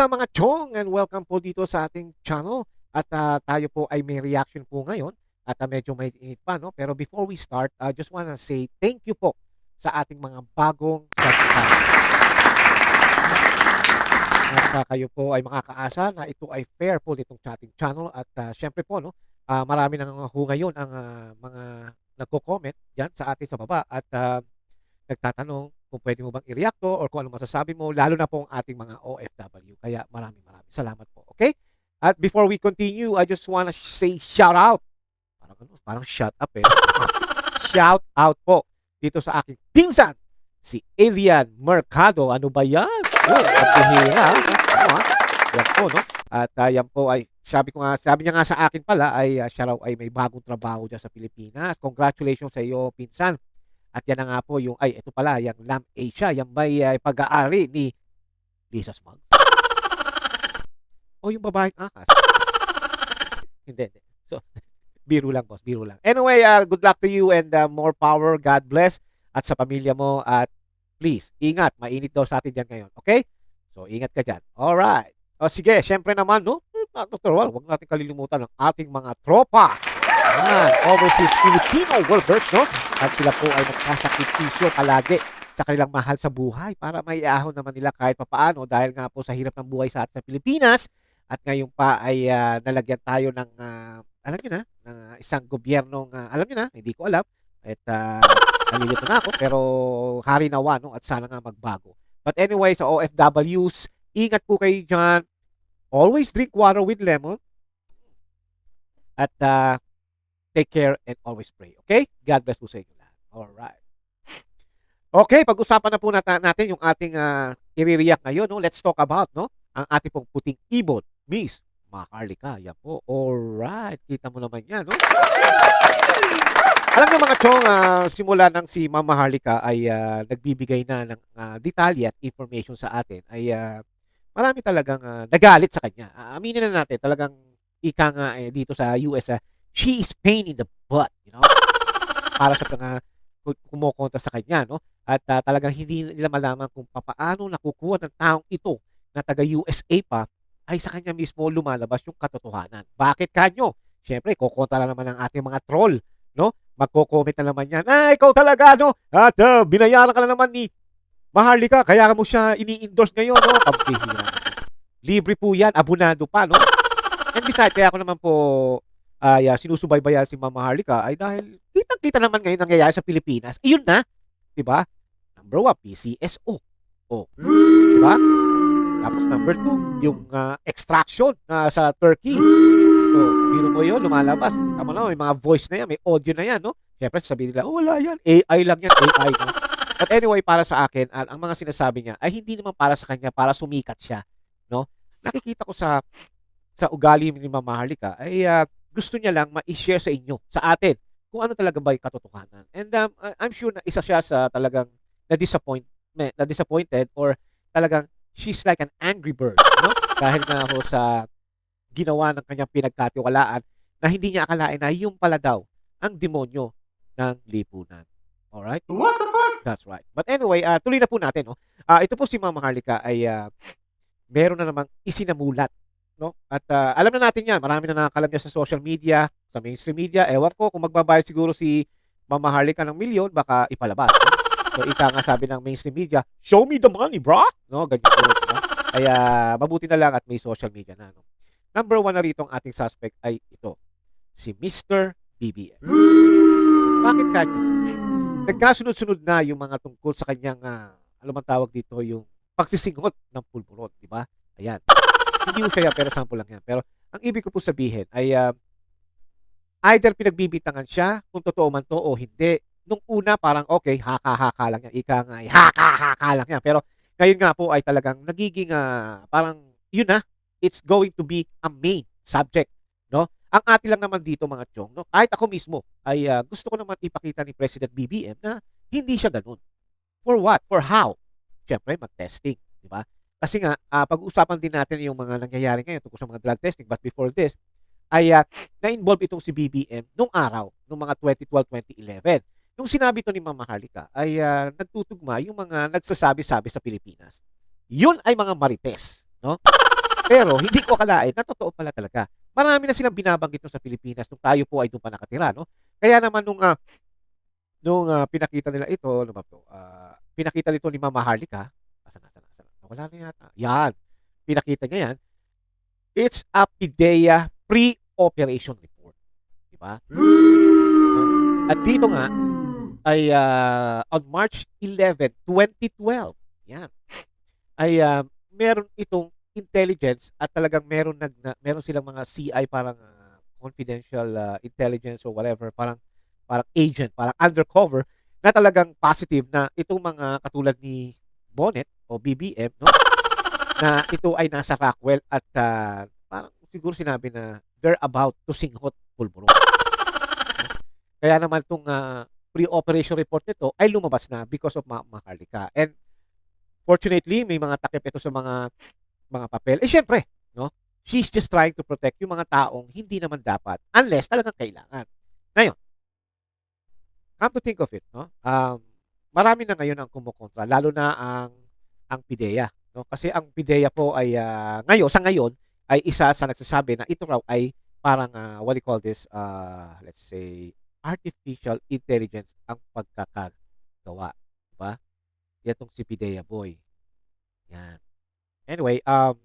Hi, kamusta mga chong? And welcome po dito sa ating channel. At ah, tayo po ay may reaction po ngayon. At ah, medyo may init pa, no? Pero before we start, I just wanna say thank you po sa ating mga bagong subscribers. At ah, kayo po ay makakaasa na ito ay fair po nitong chatting channel. At ah, syempre po, no? ah, marami nang ho ngayon ang ah, mga nagko-comment dyan sa atin sa baba. At ah, nagtatanong kung pwede mo bang i-react to or kung ano masasabi mo, lalo na po ang ating mga OFW. Kaya maraming maraming salamat po. Okay? At before we continue, I just wanna say shout out. Parang ano, parang shut up eh. shout out po dito sa aking pinsan, si Elian Mercado. Ano ba yan? Oh, pagpihira. Ano ha? Yan po, no? At ah, yan po ay, sabi ko nga, sabi niya nga sa akin pala, ay ah, siya raw ay may bagong trabaho dyan sa Pilipinas. Congratulations sa iyo, pinsan. At yan na nga po yung, ay, ito pala, yung Lamp Asia, yung may ah, pag-aari ni Lisa Smug. o yung babaeng akas. hindi, hindi. So, biro lang, boss, biro lang. Anyway, ah, good luck to you and ah, more power. God bless. At sa pamilya mo. At please, ingat. Mainit daw sa atin dyan ngayon. Okay? So, ingat ka dyan. Alright. O sige, syempre naman, no? Dr. Wal, huwag natin kalilimutan ang ating mga tropa. Yan, overseas Filipino workers, no? At sila po ay nagsasakripisyo palagi sa kanilang mahal sa buhay para maiahon naman nila kahit papaano dahil nga po sa hirap ng buhay sa atin sa Pilipinas at ngayon pa ay ah, nalagyan tayo ng ah, alam niyo na, ng ah, isang gobyernong ah, alam niyo na, hindi ko alam at uh, nalilito na ako pero hari nawa no at sana nga magbago. But anyway, sa OFWs, ingat po kayo dyan. Always drink water with lemon. At ah, take care and always pray. Okay? God bless po sa inyo lahat. Alright. Okay, pag-usapan na po natin yung ating uh, i-react ngayon. No? Let's talk about no? ang ating pong puting ibon, Miss Maharlika. Yan po. Alright. Kita mo naman yan. No? Alam niyo mga chong, ah, simula ng si Mama Maharlika ay ah, nagbibigay na ng ah, detalye at information sa atin, ay ah, marami talagang ah, nagalit sa kanya. Ah, aminin na natin, talagang ika nga eh, dito sa US, ah, she is pain in the butt, you know? Para sa mga ku- kumukontra sa kanya, no? At ah, talagang hindi nila malaman kung papaano nakukuha ng taong ito na taga USA pa ay sa kanya mismo lumalabas yung katotohanan. Bakit kanyo? Siyempre, kukontra na naman ang ating mga troll, no? Magko-comment na naman yan, ah, ikaw talaga, no? At ah, binayaran ka na naman ni Maharlika, kaya mo siya ini-endorse ngayon, no? Pambihira. Libre po yan, abunado pa, no? And besides, kaya ako naman po ay ah, sinusubaybayan si Mama Harlika ay dahil kitang-kita naman ngayon nangyayari sa Pilipinas. Iyon na, 'di ba? Number one, PCSO. Oh, 'di ba? Tapos number two, yung ah, extraction na sa Turkey. So, biro mo yun, lumalabas. Tama na, may mga voice na yan, may audio na yan, no? Siyempre, sabihin nila, oh, wala yan. AI lang yan, AI, no? But anyway, para sa akin, ang, ang mga sinasabi niya ay hindi naman para sa kanya, para sumikat siya, no? Nakikita ko sa sa ugali ni Mama Harlika ay ah, gusto niya lang ma-share sa inyo, sa atin, kung ano talaga ba yung katotohanan. And um, I'm sure na isa siya sa talagang na-disappoint, na-disappointed or talagang she's like an angry bird, no? Dahil nga ho sa ginawa ng kanyang pinagkatiwalaan na hindi niya akalain na yung pala daw ang demonyo ng lipunan. Alright? What the fuck? That's right. But anyway, ah, tuloy na po natin. No? Ah, ito po si Mama Harlika ay ah, meron na namang isinamulat. No? At ah, alam na natin yan. Marami na nakakalam sa social media, sa mainstream media. Ewan ko kung magbabayad siguro si Mama Harlika ng milyon, baka ipalabas. So ika nga sabi ng mainstream media, show me the money, bro! No, ganyan no? Kaya mabuti na lang at may social media na. No? Number one na rito ang ating suspect ay ito, si Mr. BBM. Bakit kanya? Nagkasunod-sunod na yung mga tungkol sa kanyang, ah, ano man tawag dito, yung pagsisingot ng pulburon, di ba? Ayan. Hindi ko kaya, pero sample lang yan. Pero ang ibig ko po sabihin ay ah, either pinagbibitangan siya, kung totoo man to o hindi. Nung una, parang okay, haka-haka lang yan. Ika nga, ay haka-haka lang yan. Pero ngayon nga po ay talagang nagiging, ah, parang, yun na, it's going to be a main subject. No? Ang atin lang naman dito mga chong, no? kahit ako mismo, ay ah, gusto ko naman ipakita ni President BBM na hindi siya ganun. For what? For how? Siyempre, mag-testing. Di ba? Kasi nga, ah, pag-uusapan din natin yung mga nangyayari ngayon tungkol sa mga drug testing. But before this, ay ah, na-involve itong si BBM nung araw, nung mga 2012-2011. Nung sinabi to ni Mama Harlika, ay ah, nagtutugma yung mga nagsasabi-sabi sa Pilipinas. Yun ay mga marites. no? Pero hindi ko akalain na totoo pala talaga. Marami na silang binabanggit sa Pilipinas nung tayo po ay doon pa nakatira, no? Kaya naman nung ah, nung ah, pinakita nila ito, ano ba to? Ah, pinakita nito ni Mama Harlika. Asan na, Wala na yata. Yan. Pinakita niya yan. It's a PIDEA pre-operation report. Di ba? At dito nga, ay ah, on March 11, 2012, yan, ay ah, meron itong intelligence at talagang meron nag na, meron silang mga CI parang ah, confidential ah, intelligence or whatever, parang parang agent, parang undercover na talagang positive na itong mga katulad ni Bonnet o BBM, no? na ito ay nasa Rockwell at ah, parang siguro sinabi na they're about to singhot pulburo. Kaya naman itong ah, pre-operation report nito ay lumabas na because of Ma Maharlika. And fortunately, may mga takip ito sa mga mga papel. Eh syempre, no? She's just trying to protect yung mga taong hindi naman dapat unless talagang kailangan. Ngayon, come to think of it, no? Um, marami na ngayon ang kumukontra, lalo na ang ang PIDEA, no? Kasi ang PIDEA po ay ah, ngayon sa ngayon ay isa sa nagsasabi na ito raw ay parang ah, what do you call this? Uh, let's say artificial intelligence ang pagkakagawa, 'di ba? Yan tong si PIDEA boy. Yan. Anyway, um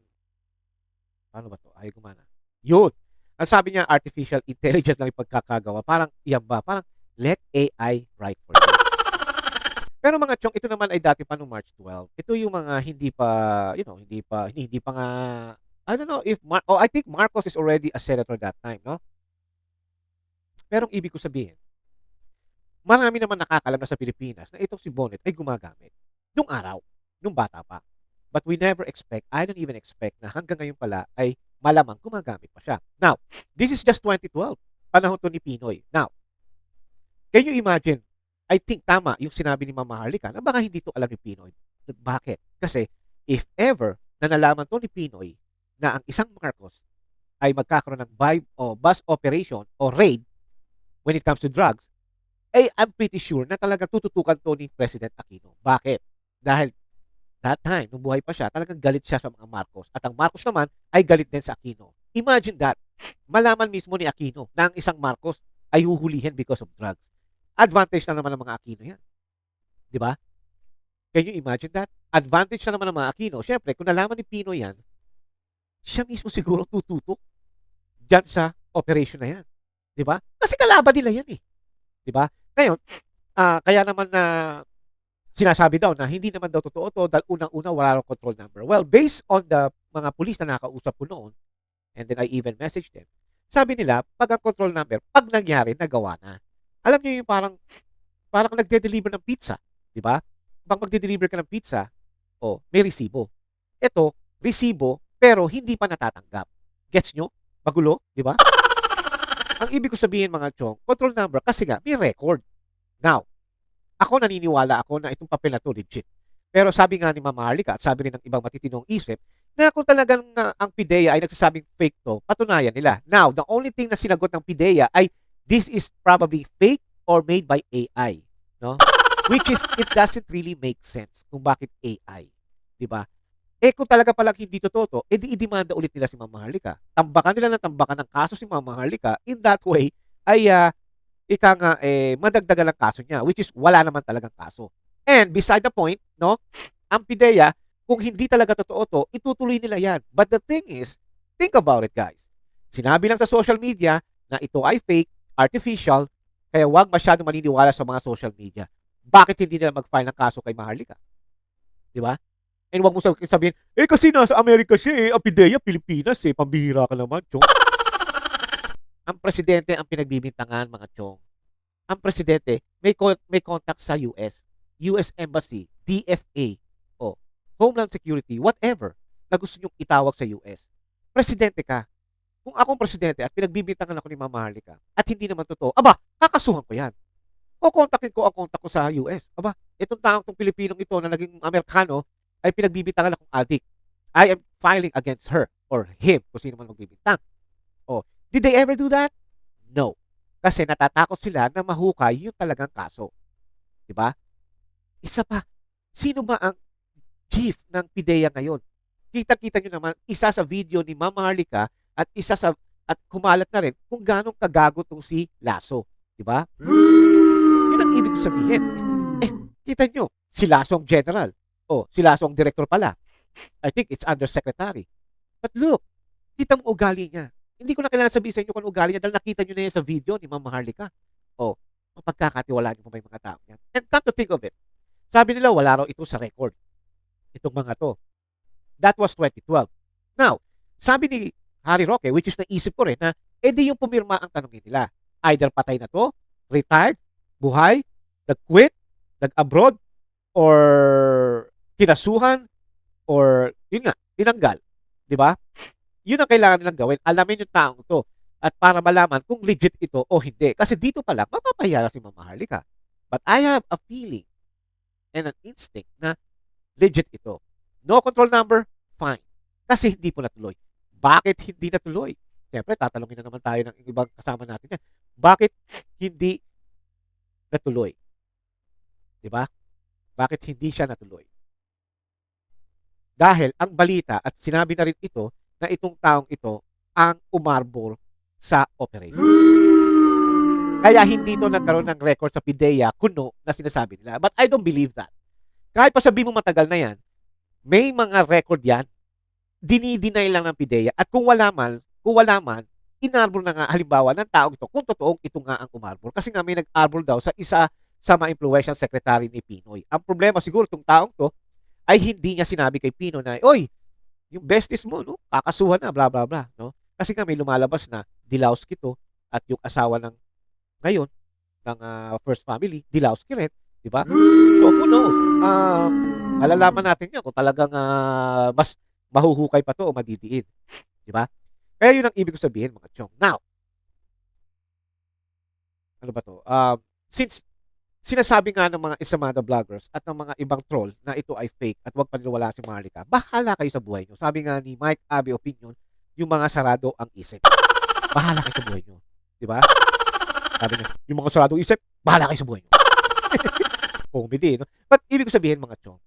paano ba 'to? Ay gumana. Yun. Ang sabi niya artificial intelligence yung pagkakagawa. Parang yan ba? Parang let AI write for you. Pero mga chong, ito naman ay dati pa nung March 12. Ito yung mga hindi pa, you know, hindi pa hindi, hindi pa nga I don't know if Mar- oh, I think Marcos is already a senator that time, no? Pero ibig ko sabihin, marami naman nakakalam na sa Pilipinas na itong si Bonnet ay gumagamit nung araw, nung bata pa. But we never expect, I don't even expect na hanggang ngayon pala ay malamang gumagamit pa siya. Now, this is just 2012. Panahon to ni Pinoy. Now, can you imagine, I think tama yung sinabi ni Mama Harlika na baka hindi to alam ni Pinoy. Bakit? Kasi if ever na nalaman to ni Pinoy na ang isang Marcos ay magkakaroon ng vibe o bus operation o raid when it comes to drugs, ay I'm pretty sure na talaga tututukan to ni President Aquino. Bakit? Dahil that time, nung buhay pa siya, talagang galit siya sa mga Marcos. At ang Marcos naman ay galit din sa Aquino. Imagine that. Malaman mismo ni Aquino na ang isang Marcos ay huhulihin because of drugs. Advantage na naman ng mga Aquino yan. Di ba? Can you imagine that? Advantage na naman ng mga Aquino. Siyempre, kung nalaman ni Pino yan, siya mismo siguro tututok dyan sa operation na yan. Di ba? Kasi kalaban nila yan eh. Di ba? Ngayon, ah, kaya naman na sinasabi daw na hindi naman daw totoo to dahil unang-una wala raw control number. Well, based on the mga pulis na nakausap ko noon, and then I even messaged them, sabi nila, pag ang control number, pag nangyari, nagawa na. Alam niyo yung parang, parang nagde-deliver ng pizza, di ba? Pag magde-deliver ka ng pizza, oh, may resibo. Ito, resibo, pero hindi pa natatanggap. Gets nyo? Magulo, di ba? ang ibig ko sabihin mga chong, control number, kasi nga, may record. Now, ako naniniwala ako na itong papel na to legit. Pero sabi nga ni Mama Harlika at sabi rin ng ibang matitinong isip na kung talagang uh, ang PIDEA ay nagsasabing fake to, patunayan nila. Now, the only thing na sinagot ng PIDEA ay this is probably fake or made by AI. No? Which is, it doesn't really make sense kung bakit AI. Di ba? Eh kung talaga palang hindi totoo to, edi idemanda ulit nila si Mama Harlika. Tambakan nila ng tambakan ng kaso si Mama Harlika. In that way, ay uh, ika nga eh madagdagan ang kaso niya which is wala naman talagang kaso. And beside the point, no, ang PIDEA, kung hindi talaga totoo to, itutuloy nila yan. But the thing is, think about it guys. Sinabi lang sa social media na ito ay fake, artificial, kaya wag masyado maniniwala sa mga social media. Bakit hindi nila mag-file ng kaso kay Maharlika? Di ba? And wag mo sabihin, eh kasi nasa Amerika siya eh, ang PIDEA, Pilipinas eh, pambihira ka naman, chong. ang presidente ang pinagbibintangan, mga chong. Ang presidente, may, may contact sa US, US Embassy, DFA, o Homeland Security, whatever, na gusto nyong itawag sa US. Presidente ka. Kung akong presidente at pinagbibintangan ako ni Mama Harlika at hindi naman totoo, aba, kakasuhan ko yan. O kontakin ko ang kontak ko sa US. Aba, itong taong tong Pilipinong ito na naging Amerikano ay pinagbibintangan akong addict. I am filing against her or him kung sino man magbibintang. O, did they ever do that? No. Kasi natatakot sila na mahukay yung talagang kaso. ba? Isa pa, sino ba ang chief ng PIDEA ngayon? kita-kita nyo naman, isa sa video ni Ma'am Harlika at isa sa at kumalat na rin kung ganong kagago tong si Lasso. Di ba? Yun ang ibig sabihin. Eh, kita nyo, si Lasso ang general. O, si Lasso ang director pala. I think it's undersecretary. But look, kita mo ugali niya. Hindi ko na kailangan sabihin sa inyo kung ugali niya dahil nakita nyo na yan sa video ni Ma'am Harlika. O, mapagkakatiwalaan nyo pa yung mga tao yan. And come to think of it, sabi nila wala raw ito sa record. Itong mga to. That was 2012. Now, sabi ni Harry Roque, which is naisip ko rin na, edi yung pumirma ang tanongin nila. Either patay na to, retired, buhay, nag-quit, nag-abroad, or kinasuhan, or yun nga, tinanggal. Di ba? Yun ang kailangan nilang gawin. Alamin yung taong to. At para malaman kung legit ito o hindi. Kasi dito pa lang, mapapahiya si Mama Harlika. But I have a feeling and an instinct na legit ito. No control number, fine. Kasi hindi po natuloy. Bakit hindi natuloy? Siyempre, tatalungin na naman tayo ng ibang kasama natin yan. Bakit hindi natuloy? Di ba? Bakit hindi siya natuloy? Dahil ang balita at sinabi na rin ito na itong taong ito ang umarbor sa operation. Kaya hindi ito nagkaroon ng record sa PIDEA kuno na sinasabi nila. But I don't believe that. Kahit pa sabi mo matagal na yan, may mga record yan, dinideny lang ng PIDEA. At kung wala man, kung wala man, inarbor na nga halimbawa ng taong ito kung totoong ito nga ang umarbor. Kasi nga may nag-arbor daw sa isa sa mga influential secretary ni Pinoy. Ang problema siguro itong taong to ay hindi niya sinabi kay Pino na, Oy, yung besties mo, no? kakasuhan na, bla bla bla. No? Kasi nga may lumalabas na Dilawski to at yung asawa ng ngayon ng uh, first family, Dilawski rin. Di ba? So, who knows? Um, malalaman natin yan kung talagang uh, mas mahuhukay pa to o madidiin. Di ba? Kaya yun ang ibig ko sabihin, mga chong. Now, ano ba to? Um, since sinasabi nga ng mga Isamada vloggers at ng mga ibang troll na ito ay fake at huwag paniwala si Marlica, bahala kayo sa buhay nyo. Sabi nga ni Mike Abe Opinion, yung mga sarado ang isip. Bahala kayo sa buhay nyo. Di ba? Sabi niya, yung mga sarado isip, bahala kayo sa buhay nyo. Comedy, no? But ibig ko sabihin mga chong,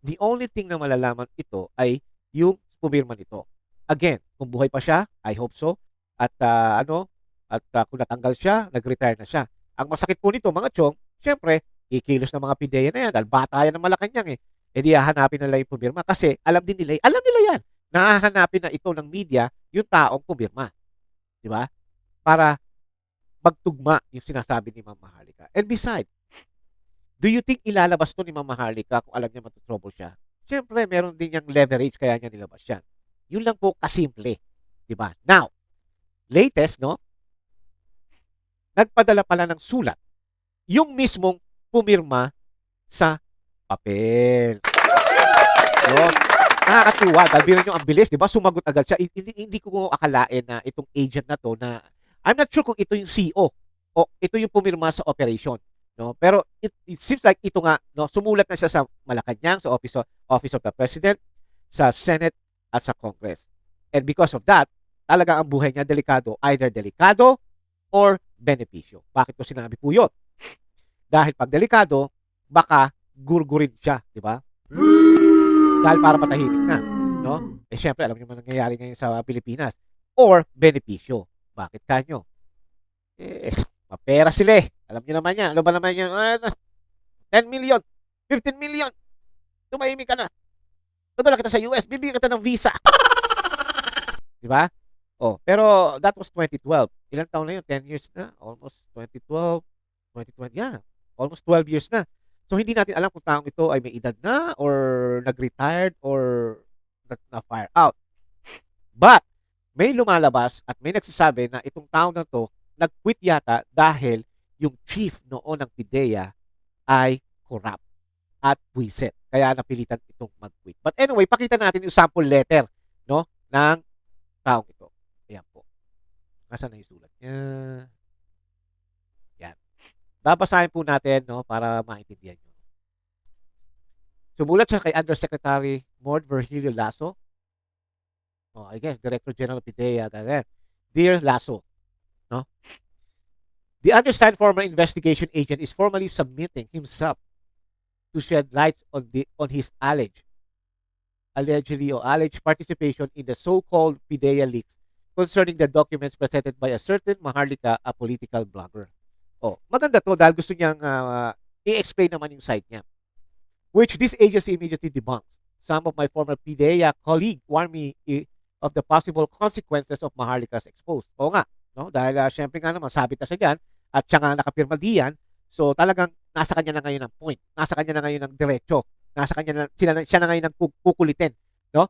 the only thing na malalaman ito ay yung pumirma nito. Again, kung buhay pa siya, I hope so. At uh, ano, at uh, kung natanggal siya, nag-retire na siya. Ang masakit po nito, mga chong, syempre, kikilos ng mga pideya na yan dahil bata yan ng Malacanang eh. E di hahanapin nila yung pumirma kasi alam din nila, alam nila yan, nahahanapin na ito ng media yung taong pumirma. Di ba? Para magtugma yung sinasabi ni Ma'am Maharlika. And beside, do you think ilalabas to ni Ma'am Maharlika kung alam niya matutrouble siya? Siyempre, meron din niyang leverage kaya niya nilabas yan. Yun lang po kasimple. Di ba? Now, latest, no? Nagpadala pala ng sulat yung mismong pumirma sa papel. Yun. Nakakatuwa. Dahil bilang yung ang bilis, di ba? Sumagot agad siya. Hindi, hindi ko akalain na itong agent na to na I'm not sure kung ito yung CEO o ito yung pumirma sa operation. No? Pero it, it seems like ito nga, no? sumulat na siya sa Malacanang, sa Office of, Office of the President, sa Senate, at sa Congress. And because of that, talaga ang buhay niya delikado, either delikado or benepisyo. Bakit ko sinabi po yun? Dahil pag delikado, baka gurgurin siya, di ba? Dahil para patahimik na, no? Eh syempre, alam niyo man nangyayari ngayon sa Pilipinas. Or benepisyo. Bakit kanyo? Eh, mapera sila eh. Alam niyo naman yan. Ano ba naman yan? Uh, 10 million, 15 million. Tumahimik ka na. Padala kita sa US, bibigyan kita ng visa. di ba? Oh, pero that was 2012. Ilang taon na yun? 10 years na. Almost 2012, 2020. Yeah, almost 12 years na. So, hindi natin alam kung taong ito ay may edad na or nag-retired or na-fire out. But, may lumalabas at may nagsasabi na itong taong na to nag-quit yata dahil yung chief noon ng PIDEA ay corrupt at wiset. Kaya napilitan itong mag-quit. But anyway, pakita natin yung sample letter no, ng taong ito. Ayan po. Nasaan na yung sulat niya? Babasahin po natin no, para maintindihan nyo. Sumulat siya kay Undersecretary Mord Virgilio Lasso. Oh, I guess, Director General PIDEA. Dear Lasso, no? The undersigned former investigation agent is formally submitting himself to shed light on the on his alleged allegedly or alleged participation in the so-called PIDEA leaks concerning the documents presented by a certain Maharlika, a political blogger. Oh, maganda to dahil gusto niyang ah, i-explain naman yung side niya. Which this agency immediately debunks. Some of my former PIDEA colleague warned me eh, of the possible consequences of Maharlika's exposed. Oo nga, no? Dahil uh, syempre nga naman, sabit na siya dyan at siya nga nakapirma diyan. So talagang nasa kanya na ngayon ang point. Nasa kanya na ngayon ang diretso. Nasa kanya na, sila na, siya na ngayon ang kuk- kukulitin. No?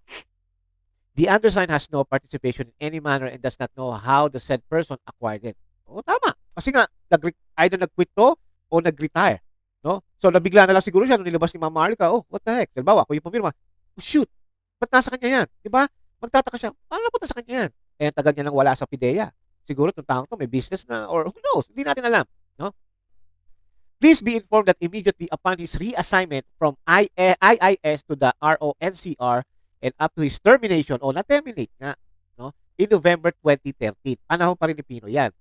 The undersigned has no participation in any manner and does not know how the said person acquired it. Oo, tama. Kasi nga, nag either nag-quit to o nag-retire. No? So, nabigla na lang siguro siya nung nilabas ni Mama Marlica. Oh, what the heck? Halimbawa, ako yung pumirma. Oh, shoot. Ba't nasa kanya yan? Di ba? Magtataka siya, paano napunta sa kanya yan? Eh, tagal niya nang wala sa PIDEA. Siguro itong taong to may business na or who knows? Hindi natin alam. No? Please be informed that immediately upon his reassignment from IIS to the RONCR and up to his termination o na-terminate nga no, in November 2013. Panahon pa rin ni Pino yan.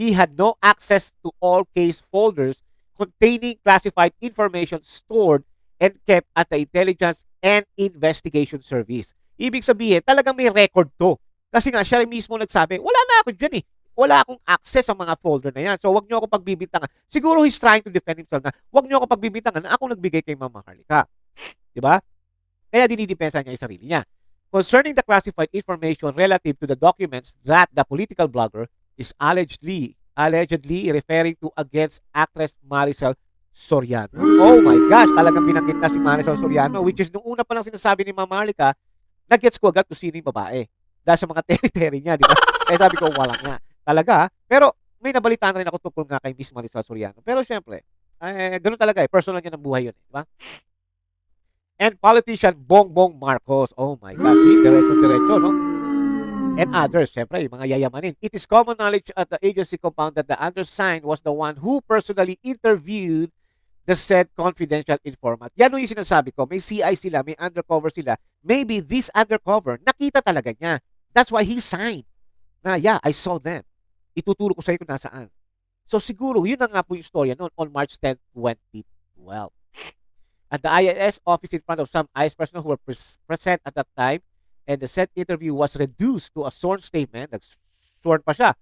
He had no access to all case folders containing classified information stored and kept at the Intelligence and Investigation Service. Ibig sabihin, talagang may record to. Kasi nga, siya mismo nagsabi, wala na ako dyan eh. Wala akong access sa mga folder na yan. So, wag niyo ako pagbibintangan. Siguro he's trying to defend himself na, wag niyo ako pagbibintangan na ako nagbigay kay Mama Carlica. Di ba? Kaya dinidepensa niya yung sarili niya. Concerning the classified information relative to the documents that the political blogger is allegedly allegedly referring to against actress Maricel Soriano. Oh my gosh, talagang binanggit na si Maricel Soriano which is nung una pa lang sinasabi ni Mama Marlica, nag-gets ko agad kung sino yung babae. Dahil sa mga territory niya, di ba? Kaya sabi ko, wala nga. Talaga, pero may nabalitaan rin ako tungkol nga kay Miss Maricel Soriano. Pero syempre, eh, ganun talaga eh. Personal niya ng buhay yun, eh, di ba? And politician Bongbong Marcos. Oh my God, si diretso-diretso, no? And others, syempre, yung mga yayamanin. It is common knowledge at the agency compound that the undersigned was the one who personally interviewed the said confidential informant. Yan yung sinasabi ko. May CI sila, may undercover sila. Maybe this undercover, nakita talaga niya. That's why he signed. Na, yeah, I saw them. Ituturo ko sa iyo kung nasaan. So siguro, yun na nga po yung storya noon on March 10, 2012. At the IIS office in front of some IS personnel who were pres- present at that time, and the said interview was reduced to a sworn statement. Nag-sworn pa siya.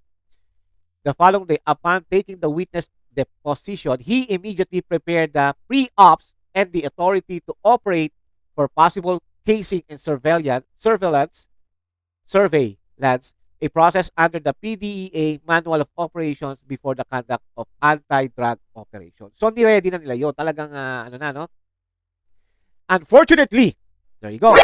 The following day, upon taking the witness deposition, he immediately prepared the pre-ops and the authority to operate for possible casing and surveillance, surveillance, surveillance, a process under the PDEA Manual of Operations before the conduct of anti-drug operations. So, ni-ready na nila yun. Talagang, ah, ano na, no? Unfortunately, there you go.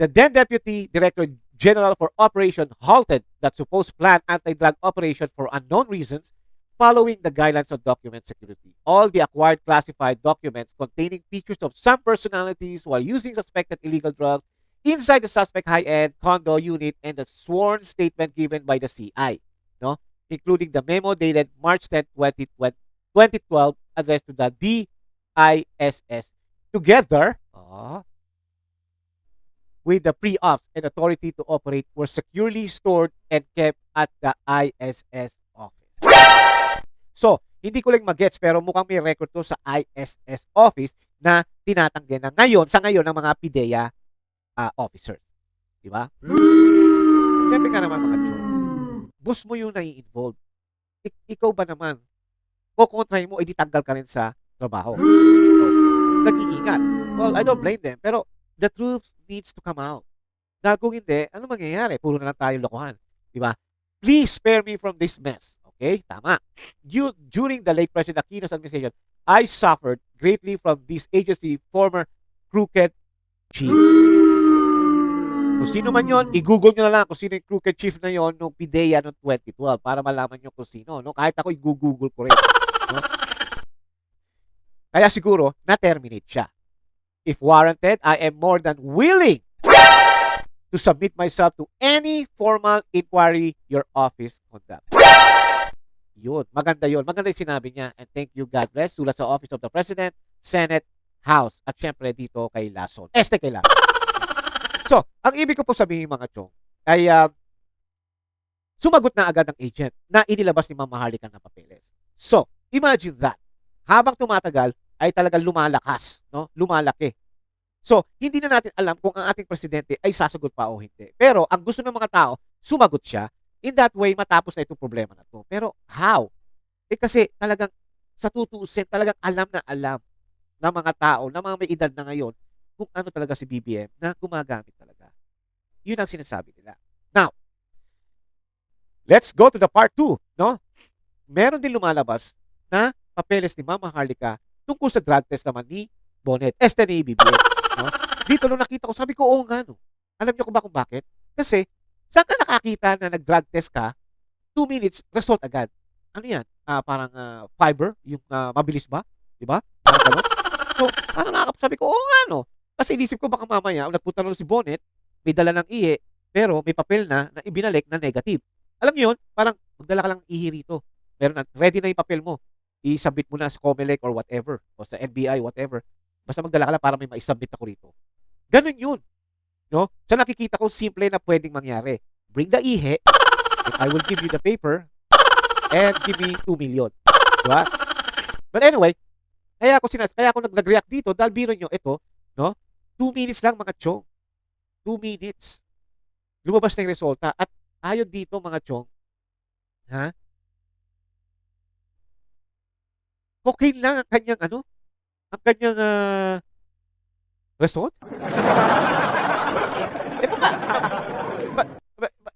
The then Deputy Director General for Operation halted that supposed planned anti-drug operation for unknown reasons following the guidelines of document security. All the acquired classified documents containing pictures of some personalities while using suspected illegal drugs inside the suspect high-end condo unit and the sworn statement given by the CI, no? including the memo dated March 10, 2012 addressed to the DISS together ah, with the pre-ops and authority to operate were securely stored and kept at the ISS office. So, hindi ko lang magets pero mukhang may record to sa ISS office na tinatanggi na ngayon, sa ngayon ng mga PIDEA ah, officers. Di ba? Siyempre ka naman mga Diyo. Boss mo yung nai-involve. Ik- ikaw ba naman, kukontrahin mo, edi tanggal ka rin sa trabaho. So, nag-iingat. Well, I don't blame them. Pero the truth needs to come out. Dahil kung hindi, ano mangyayari? Puro na lang tayo lokohan. Di ba? Please spare me from this mess. Okay? Tama. Du- during the late President Aquino's administration, I suffered greatly from this agency former crooked chief. Kung sino man yon, i-google nyo na lang kung sino yung crooked chief na yon nung PIDEA noong 2012 para malaman nyo kung sino. No? Kahit ako, i-google ko rin. No? Kaya siguro, na-terminate siya. If warranted, I am more than willing to submit myself to any formal inquiry your office conduct. Yun. Maganda yun. Maganda yung sinabi niya. And thank you, God bless. Sulat sa Office of the President, Senate, House, at syempre dito kay Lason. Este kay Lason. So, ang ibig ko po sabihin mga chong, ay uh, sumagot na agad ang agent na inilabas ni Ma'am Maharlika ng papeles. So, imagine that. Habang tumatagal, ay talagang lumalakas, no? Lumalaki So, hindi na natin alam kung ang ating presidente ay sasagot pa o hindi. Pero ang gusto ng mga tao, sumagot siya. In that way, matapos na itong problema na to. Pero how? Eh kasi talagang sa tutuusin, talagang alam na alam ng mga tao, ng mga may edad na ngayon, kung ano talaga si BBM na gumagamit talaga. Yun ang sinasabi nila. Now, let's go to the part 2, no? Meron din lumalabas na papeles ni Mama Harlika tungkol sa drug test naman ni Bonet, este ni BBM. No? Dito nung nakita ko, sabi ko, oo nga no. Alam niyo kung ba kung bakit? Kasi, saan ka nakakita na nag-drug test ka, 2 minutes, result agad. Ano yan? Ah, parang ah, fiber, yung ah, mabilis ba? Di ba? Parang ganun. So, parang nakakap, sabi ko, oo nga no. Kasi inisip ko baka mamaya, nagpunta na si Bonnet, may dala ng ihi, pero may papel na na ibinalik na negative. Alam niyo yun, parang magdala ka lang ng ihi rito. Meron na, ready na yung papel mo. I-submit mo na sa Comelec or whatever, o sa NBI, whatever. Basta magdala ka lang para may ma-submit ako rito. Ganun yun. No? So nakikita ko simple na pwedeng mangyari. Bring the ihi, and I will give you the paper, and give me 2 million. Diba? But anyway, kaya ako sinas kaya ako nag- nag-react dito dahil biro nyo, ito, no? 2 minutes lang mga chong. 2 minutes. Lumabas na yung resulta. At ayon dito mga chong, ha? Cocaine lang ang kanyang ano? Ang kanyang ah, result? eh, pa, ba, ba, ba,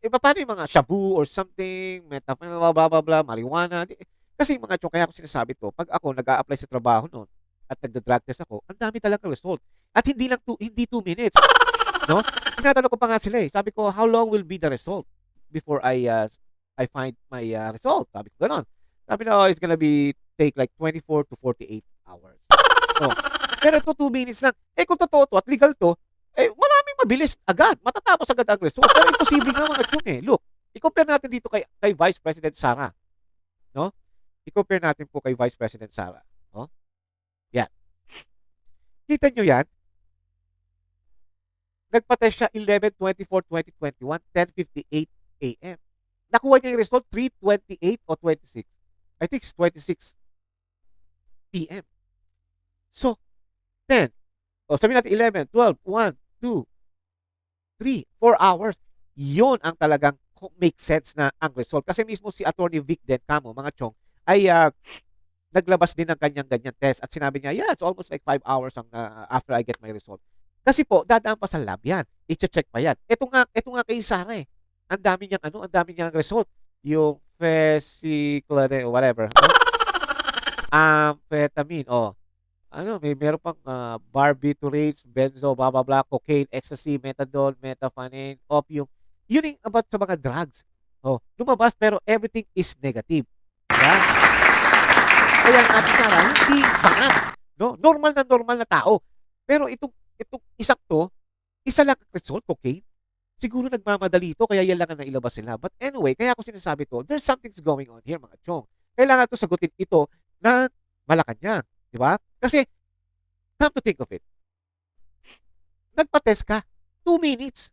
eh, pa- paano yung mga shabu or something, methamphetamine, blah, blah, blah, blah, marijuana. Di- Kasi mga chong, kaya ako sinasabi to, pag ako nag apply sa trabaho noon at nagda-drug test ako, ang dami talaga result. At hindi lang two, hindi 2 minutes. No? Tinatanong ko pa nga sila eh. Sabi ko, how long will be the result before I uh, I find my uh, result? Sabi ko, ganon. Sabi na, oh, it's gonna be take like 24 to 48 hours. Oh. Pero ito 2 minutes lang. Eh kung totoo to at legal to, eh maraming mabilis agad. Matatapos agad ang result. Pero imposible nga mga chong eh. Look, i-compare natin dito kay, kay Vice President Sara. No? I-compare natin po kay Vice President Sara. Yan. Kita nyo yan? Nagpa-test siya 11-24-2021, 10.58 a.m. Nakuha niya yung result 3.28 o 26. I think it's 26 p.m. So, 10. O sabihin natin 11, 12, 1, 2, 3, 4 hours. Yun ang talagang make sense na ang result. Kasi mismo si Attorney Vic Den Camo, mga chong, ay ah, naglabas din ng kanyang ganyan test at sinabi niya, yeah, it's almost like 5 hours ang, ah, after I get my result. Kasi po, dadaan pa sa lab yan. I-check pa yan. Ito nga, ito nga kay Sara eh. Ang dami niyang ano, ang dami niyang result. Yung vesiculaire, whatever. Ano? Amphetamine, oh. Ano, may meron pang ah, barbiturates, benzo, blah, blah, blah, cocaine, ecstasy, methadone, methamphetamine, opium. Yun yung about sa mga drugs. Oh, lumabas pero everything is negative. Diba? Kaya ang ating Sara, hindi bangat. No? Normal na normal na tao. Pero itong, itong isang to, isa lang ang result, cocaine. Siguro nagmamadali ito, kaya yan lang ang nailabas nila. But anyway, kaya ako sinasabi to, there's something's going on here, mga chong. Kailangan to sagutin ito na Malacanang. Di ba? Kasi, come to think of it, nagpa-test ka, 2 minutes.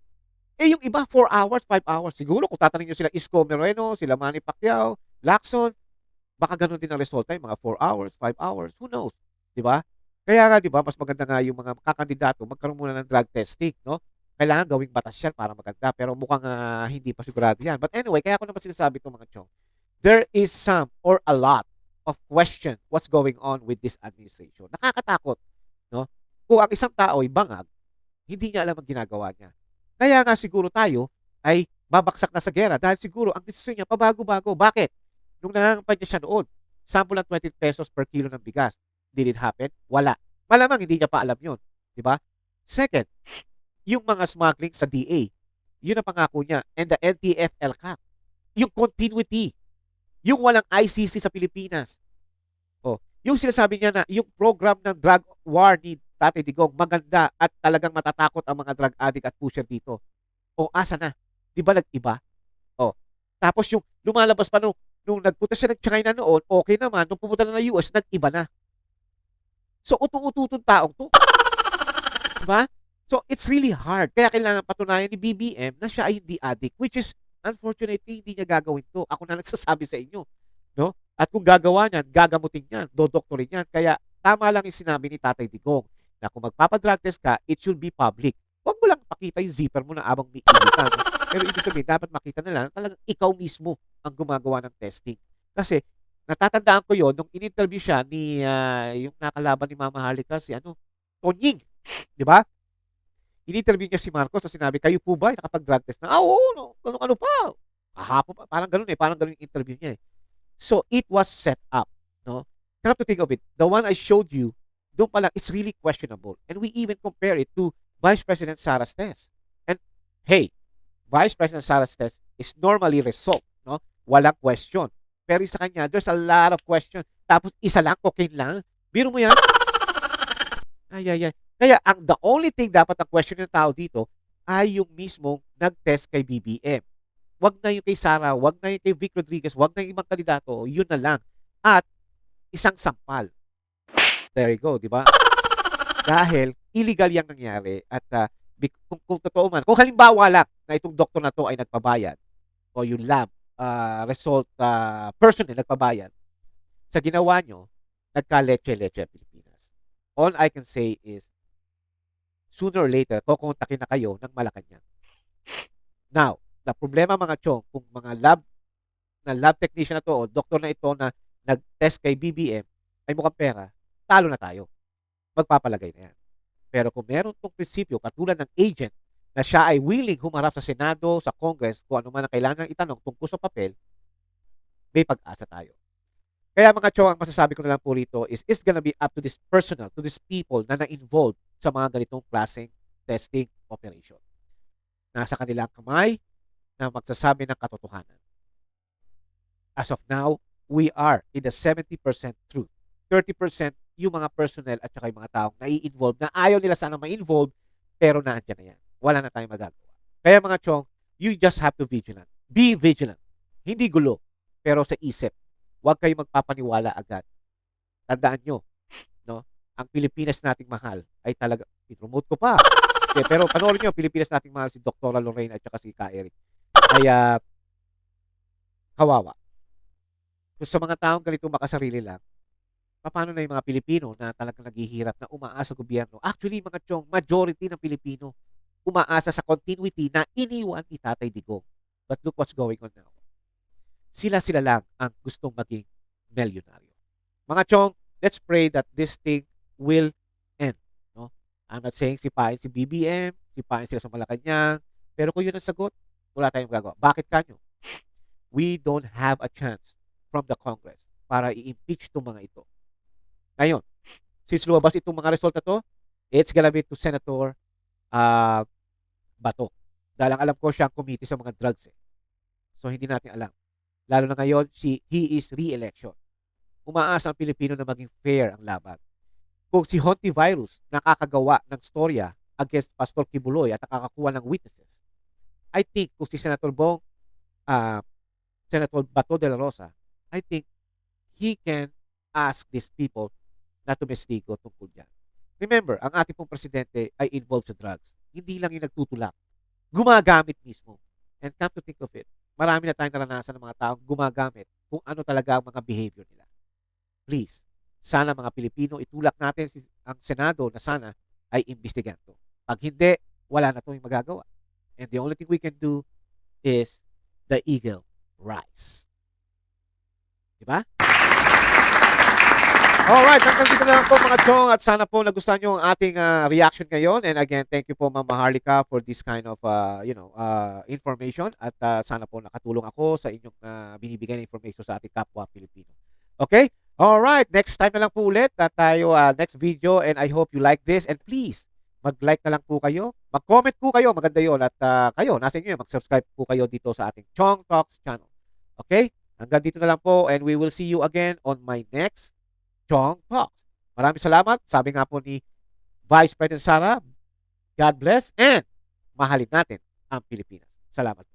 Eh, yung iba, 4 hours, 5 hours. Siguro, kung tatanungin nyo sila Isko Moreno, sila Manny Pacquiao, Lacson, baka ganun din ang resulta, mga 4 hours, 5 hours, who knows? Di ba? Kaya nga, di ba, mas maganda nga yung mga kakandidato, magkaroon muna ng drug testing, no? Kailangan gawing batas yan para maganda, pero mukhang ah, hindi pa sigurado yan. But anyway, kaya ako naman sinasabi ito mga chong, there is some or a lot of question what's going on with this administration. Nakakatakot, no? Kung ang isang tao ay bangag, hindi niya alam ang ginagawa niya. Kaya nga siguro tayo ay babaksak na sa gera dahil siguro ang desisyon niya pabago-bago. Bakit? Nung nangangampanya siya noon, sample ng 20 pesos per kilo ng bigas. Did it happen? Wala. Malamang hindi niya pa alam yun. Di ba? Second, yung mga smuggling sa DA. Yun ang pangako niya. And the NTF-LCAP. Yung continuity. Yung walang ICC sa Pilipinas. Oh, yung sinasabi niya na yung program ng drug war ni Tate Digong maganda at talagang matatakot ang mga drug addict at pusher dito. O asa na? 'Di ba nag-iba? Oh. Tapos yung lumalabas pa nung, nung nagpunta siya ng China noon, okay naman. Nung pumunta na ng US, nag-iba na. So, utu-ututong taong to. Diba? So, it's really hard. Kaya kailangan patunayan ni BBM na siya ay hindi addict, which is, unfortunately, hindi niya gagawin to. Ako na nagsasabi sa inyo. No? At kung gagawa niyan, gagamutin niyan, dodoktorin niyan. Kaya, tama lang yung sinabi ni Tatay Digong na kung magpapadrug test ka, it should be public. Huwag mo lang pakita yung zipper mo na abang may initan. Pero ibig sabihin, dapat makita nila na talagang ikaw mismo ang gumagawa ng testing. Kasi, natatandaan ko yon nung in-interview siya ni ah, yung nakalaban ni Mama Halika, si ano, Tonying. Di ba? In-interview niya si Marcos at sinabi, kayo po ba nakapag-drug test na? Ah, oo, no, ano, ano pa? Kahapon pa. Parang ganun eh. Parang ganun yung interview niya eh. So, it was set up. No? Come to think of it, the one I showed you, doon pa lang, it's really questionable. And we even compare it to Vice President Sara's test. And, hey, Vice President Sara's test is normally resolved. No? Walang question. Pero sa kanya, there's a lot of question. Tapos, isa lang, cocaine lang. Biro mo yan? Ay, ay, ay. Kaya, ang the only thing dapat ang question ng tao dito ay yung mismong nag-test kay BBM. Wag na yung kay Sara, wag na yung kay Vic Rodriguez, wag na yung ibang kandidato, yun na lang. At isang sampal. There you go, di ba? Dahil illegal yung nangyari at bik- kung, kung totoo man, kung halimbawa lang na itong doktor na to ay nagpabayad o yung lab ah, result ah, personnel nagpabayad, sa ginawa nyo, nagka-leche-leche Pilipinas. All I can say is, sooner or later, kukontakin na kayo ng Malacanang. Now, the problema mga chong, kung mga lab na lab technician na to o doktor na ito na nag-test kay BBM ay mukhang pera, talo na tayo. Magpapalagay na yan. Pero kung meron tong prinsipyo, katulad ng agent, na siya ay willing humarap sa Senado, sa Congress, kung ano man ang kailangan itanong tungkol sa papel, may pag-asa tayo. Kaya mga chong, ang masasabi ko na lang po rito is it's gonna be up to this personal, to these people na na-involved sa mga ganitong klaseng testing operation. Nasa kanilang kamay na magsasabi ng katotohanan. As of now, we are in the 70% truth. 30% yung mga personnel at saka yung mga taong nai-involve na ayaw nila sana ma-involve pero naandyan na yan. Wala na tayong magagawa. Kaya mga chong, you just have to vigilant. Be vigilant. Hindi gulo, pero sa isip. Huwag kayo magpapaniwala agad. Tandaan nyo, no? ang Pilipinas nating mahal ay talaga, i-promote ko pa. Okay, pero panoorin nyo, Pilipinas nating mahal si Dr. Lorraine at saka si Ka Eric. Ay ah, kawawa. Kung sa mga taong ganito makasarili lang, paano na yung mga Pilipino na talagang naghihirap na umaasa sa gobyerno? Actually, mga chong, majority ng Pilipino umaasa sa continuity na iniwan ni Tatay Digong. But look what's going on now. Sila-sila lang ang gustong maging milyonaryo. Mga chong, let's pray that this thing will end. No? I'm not saying sipain si BBM, sipain sila sa Malacanang, pero kung yun ang sagot, wala tayong magagawa. Bakit kanyo? We don't have a chance from the Congress para i-impeach itong mga ito. Ngayon, since lumabas itong mga resulta to, it's gonna be to Senator ah Bato. Dahil alam ko siya ang committee sa mga drugs eh. So hindi natin alam. Lalo na ngayon, si, he is re-election. Umaasa ang Pilipino na maging fair ang laban. Kung si Honti Virus nakakagawa ng storya against Pastor Kibuloy at nakakakuha ng witnesses, I think kung si Senator Bong, ah Senator Bato de la Rosa, I think he can ask these people na tumestigo tungkol dyan. Remember, ang ating pong presidente ay involved sa drugs. Hindi lang yung nagtutulak. Gumagamit mismo. And come to think of it, marami na tayong naranasan ng mga taong gumagamit kung ano talaga ang mga behavior nila. Please, sana mga Pilipino, itulak natin si, ang Senado na sana ay imbestigan to. Pag hindi, wala na itong magagawa. And the only thing we can do is the eagle rise. Diba? Alright, hanggang dito na lang po mga chong at sana po nagustuhan nyo ang ating ah, reaction ngayon. And again, thank you po Ma'am Maharlika for this kind of uh, you know, uh, information at ah, sana po nakatulong ako sa inyong ah, binibigay na information sa ating kapwa Pilipino. Okay? Alright, next time na lang po ulit na tayo ah, next video and I hope you like this and please mag-like na lang po kayo, mag-comment po kayo, maganda yon at ah, kayo, nasa inyo mag-subscribe po kayo dito sa ating Chong Talks channel. Okay? Hanggang dito na lang po and we will see you again on my next Chong Talks. Maraming salamat. Sabi nga po ni Vice President Sara, God bless and mahalin natin ang Pilipinas. Salamat po.